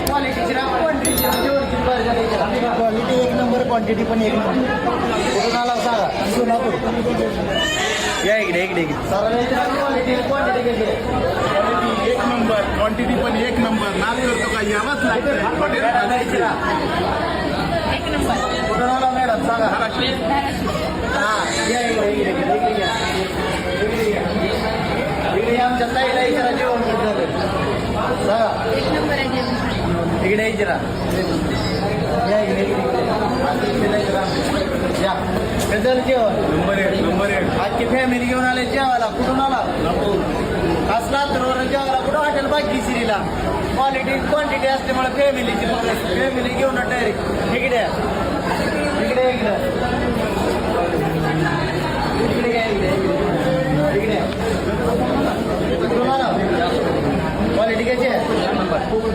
क्वालिटीची क्वांटिटीची जेवणची बरं क्वालिटी एक नंबर क्वांटिटी पण एक नंबर कुठून आला सांगा सोलापूर या इकडे इकडे क्वालिटी क्वांटिटी एक नंबर क्वांटिटी पण एक नंबर नाच करतो का यावंच लागतं. कुठून आला मॅडम सांगा हा या इकडे इकडे इकडे आमच्या ताईला इकडे जेवण कुठं झालं सांगा इकडे इकडे या इकडे या. जेवण. नंबर एक नंबर एक. आजची फॅमिली घेऊन आले जेवायला. कुठून आला? असला तर जेवायला कुठं हॉटेल बाकी सिरीला क्वालिटी क्वांटिटी असल्यामुळे फॅमिलीची फॅमिली घेऊन डायरेक्ट इकडे. इकडे इकडे. इकडे काय इकडे. इकडे या. कुठून आला क्वालिटी कशी आहे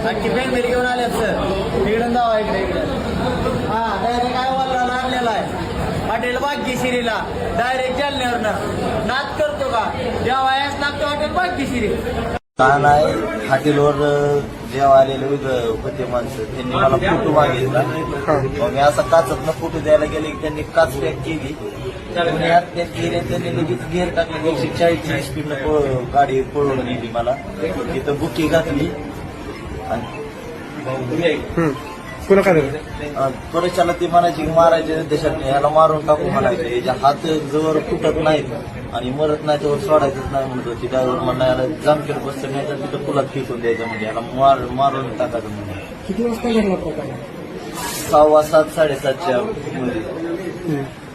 आजची फॅमिली घेऊन आले सर इकडे जावा इकडे इकडे हा डायरेक्ट काय वाला लागलेला आहे हॉटेल भाग्यशिरीला डायरेक्ट जालन्यावरनं. नाच करतो का? जेवायस लागतो हॉटेल भाग्यशिरी का नाही? हॉटेलवर जेव्हा आलेले होते माणसं त्यांनी मला फोटो मागितला. मग मी असा काचत फोटो द्यायला गेले की त्यांनी काच पॅक केली. पॅक केली आणि त्यांनी लगेच गेअर टाकले. एकशे चाळीसची स्पीडनं गाडी पळवून नेली मला. तिथं बुकी घातली. आणि पुन्हा काय झालं त्वरेच्याला ते म्हणायचे की मारायचे देशात याला मारून टाकू म्हणायचे. याच्या हात जवळ फुटत नाहीत आणि मरत नाही त्यावर सोडायचंच नाही म्हणत होती. ड्रायव्हर म्हणा याला जामखेड बसतं नाही तर तिथं पुलात फेकून द्यायचं म्हणजे याला मार मारून टाकायचं म्हणजे. किती वाजता घडला प्रकार? सहावा सात साडेसातच्या मध्ये.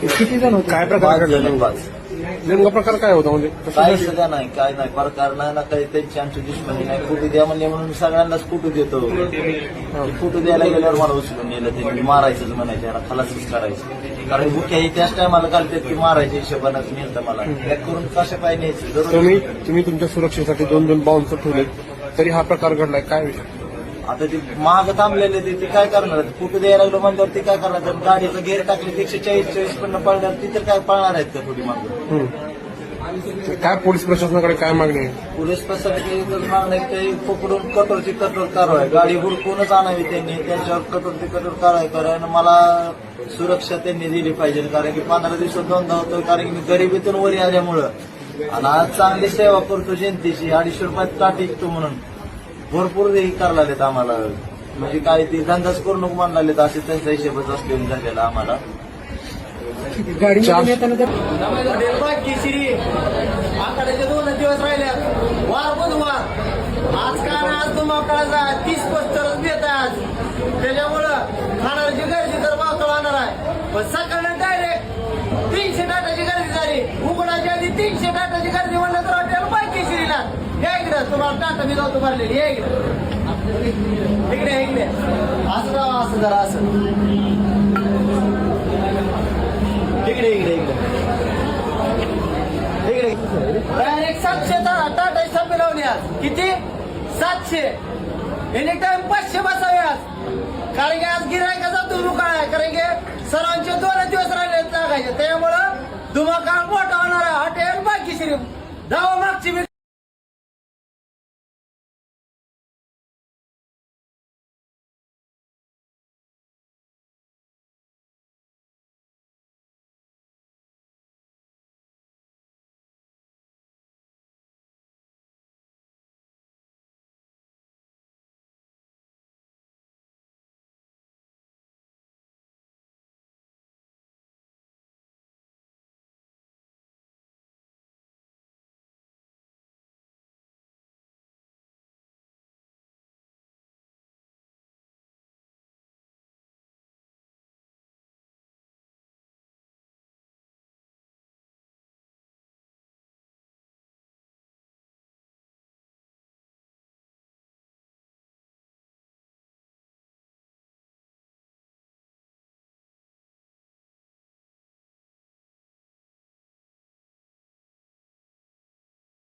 किती जण होते? काय प्रकार घडला? नेमका प्रकार काय होता म्हणजे? कसं काय? सुद्धा नाही काय नाही. प्रकार नाही ना काही त्यांची आमची दुश्मनी नाही. फोटो द्या म्हणले म्हणून सगळ्यांनाच फोटो देतो? फोटो द्यायला गेल्यावर मला उचलून नेलं त्यांनी मारायचंच म्हणायचं याला खलासच करायचं. कारण बुक्या ही त्याच टायमाला घालतात की मारायच्या हिशोबानंच नेलं मला. पॅक करून कशा पाय न्यायचं? जरूर तुम्ही तुम्ही तुमच्या सुरक्षेसाठी दोन दोन बाउन्सर ठेवले तरी हा प्रकार घडलाय. काय विषय? आता ते महाग थांबलेले ते काय करणार? फोटो द्यायला लागलो म्हणल्यावर ते काय करणार? गाडीचं गेअर टाकले एकशे चाळीस चाळीस पण पळणार ती तर काय पळणार आहेत का थोडी मागं? हम्म. काय पोलीस प्रशासनाकडे काय मागणी आहे? पोलीस प्रशासनाची मागणं ते पकडून कठोरची कठोर कारवाई. गाडी हुडकूनच आणावी त्यांनी. त्यांच्यावर कठोरची कठोर कारवाई करा आणि मला सुरक्षा त्यांनी दिली पाहिजे. कारण की पंधरा दिवसात दोनदा होतो कारण की मी गरिबीतून वरी आल्यामुळं. आणि आज चांगली सेवा करतो जनतेची. अडीचशे रुपयात टाट विकतो म्हणून. भरपूर हे करायला लागलेत आम्हाला. म्हणजे काय ते धंदाच करू नको म्हणायला लागलेत असे त्यांचा हिशोबच असलेला झालेला आम्हाला. दोन दिवस राहिले वार बुधवार आज नाही, आज तुम्हाला तीस पस्तर देत आहे आज त्याच्यामुळं खाणाऱ्याची गर्दी तर पावसाळा होणार आहे पण सकाळी डायरेक्ट तीनशे टाटाची गर्दी झाली उघडाच्या आधी तीनशे टाटाची गर्दी म्हणलं तर हॉटेल भाग्यश्रीला या इकडे तुम्हाला टाटा मी जातो भरलेली या इकडे. इकडे असं राहा असं जरा असं. इकडे इकडे इकडे. इकडे. डायरेक्ट सातशे टाटा सभे लावली आज. किती? सातशे. एनी टाइम पाचशे बसावे आज. कारण की आज गिरायकाचा जातो आहे. कारण की सरांचे दोन दिवस राहिले लागायचे. त्यामुळं धुमाकाळ मोठा होणार आहे. हॉटेल बाकी श्री धावा मागची